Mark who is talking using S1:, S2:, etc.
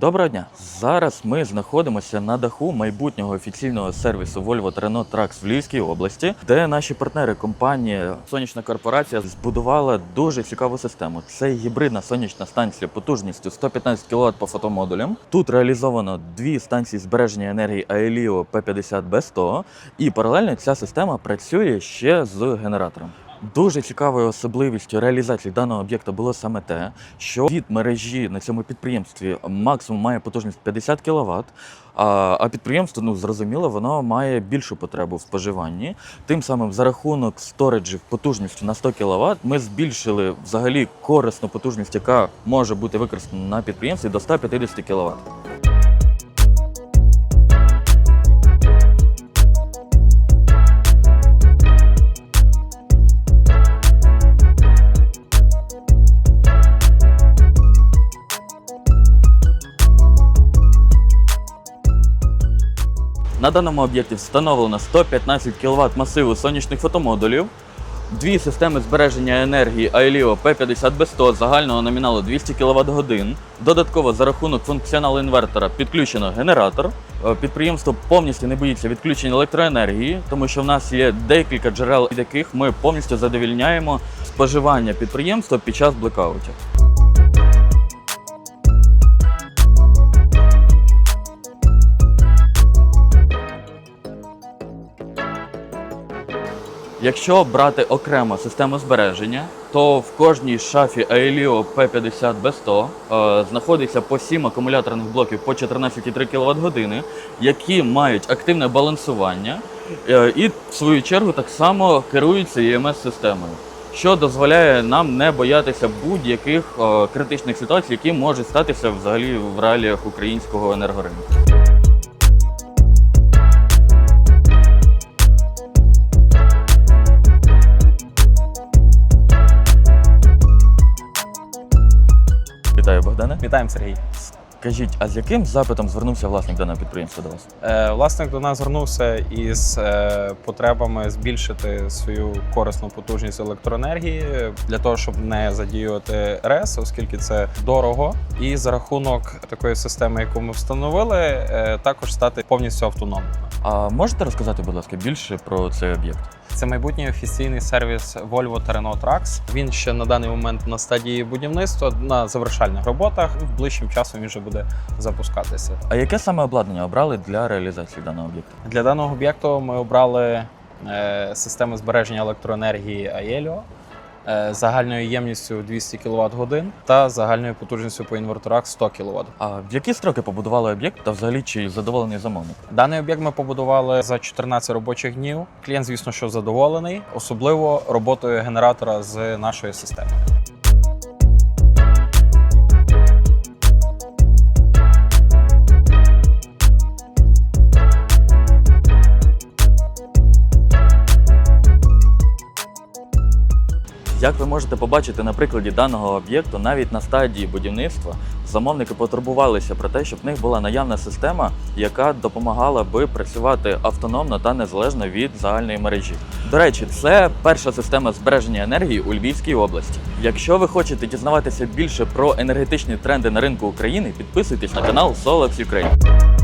S1: Доброго дня! Зараз ми знаходимося на даху майбутнього офіційного сервісу Volvo Renault Trucks в Львівській області, де наші партнери компанія Сонячна корпорація збудувала дуже цікаву систему. Це гібридна сонячна станція потужністю 115 кВт по фотомодулям. Тут реалізовано дві станції збереження енергії Aelio P50B100, і паралельно ця система працює ще з генератором. Дуже цікавою особливістю реалізації даного об'єкта було саме те, що від мережі на цьому підприємстві максимум має потужність 50 кВт, а, підприємство, ну зрозуміло, воно має більшу потребу в споживанні. Тим самим за рахунок сториджів потужністю на 100 кВт ми збільшили взагалі корисну потужність, яка може бути використана на підприємстві до 150 кВт. На даному об'єкті встановлено 115 кВт масиву сонячних фотомодулів, дві системи збереження енергії Aelio P50B100 загального номіналу 200 кВт годин. Додатково за рахунок функціоналу інвертора підключено генератор. Е, Підприємство повністю не боїться відключення електроенергії, тому що в нас є декілька джерел, від яких ми повністю задовільняємо споживання підприємства під час блекаутів. Якщо брати окремо систему збереження, то в кожній шафі Aelio P50B100 е, знаходиться по 7 акумуляторних блоків по 14,3 кВт години, які мають активне балансування е, і в свою чергу так само керуються EMS-системою, що дозволяє нам не боятися будь-яких е, критичних ситуацій, які можуть статися взагалі в реаліях українського енергоринку. Вітаю, Богдане.
S2: Вітаємо, Сергій.
S1: Кажіть, а з яким запитом звернувся власник даного підприємства до вас?
S2: Е, власник до нас звернувся із е, потребами збільшити свою корисну потужність електроенергії для того, щоб не задіювати РЕС, оскільки це дорого. І за рахунок такої системи, яку ми встановили, е, також стати повністю автономними.
S1: А можете розказати, будь ласка, більше про цей об'єкт?
S2: Це майбутній офіційний сервіс Volvo та Renault Trucks. Він ще на даний момент на стадії будівництва на завершальних роботах. Ближчим часом він вже буде запускатися.
S1: А яке саме обладнання обрали для реалізації даного об'єкту?
S2: Для даного об'єкту ми обрали е, систему збереження електроенергії Aelio е, загальною ємністю 200 кВт годин та загальною потужністю по інверторах 100 кВт.
S1: А в які строки побудували об'єкт та взагалі чи задоволений замовник?
S2: Даний об'єкт ми побудували за 14 робочих днів. Клієнт, звісно, що задоволений, особливо роботою генератора з нашої системи.
S1: Як ви можете побачити на прикладі даного об'єкту, навіть на стадії будівництва замовники потурбувалися про те, щоб в них була наявна система, яка допомагала би працювати автономно та незалежно від загальної мережі. До речі, це перша система збереження енергії у Львівській області. Якщо ви хочете дізнаватися більше про енергетичні тренди на ринку України, підписуйтесь на канал Solax Ukraine.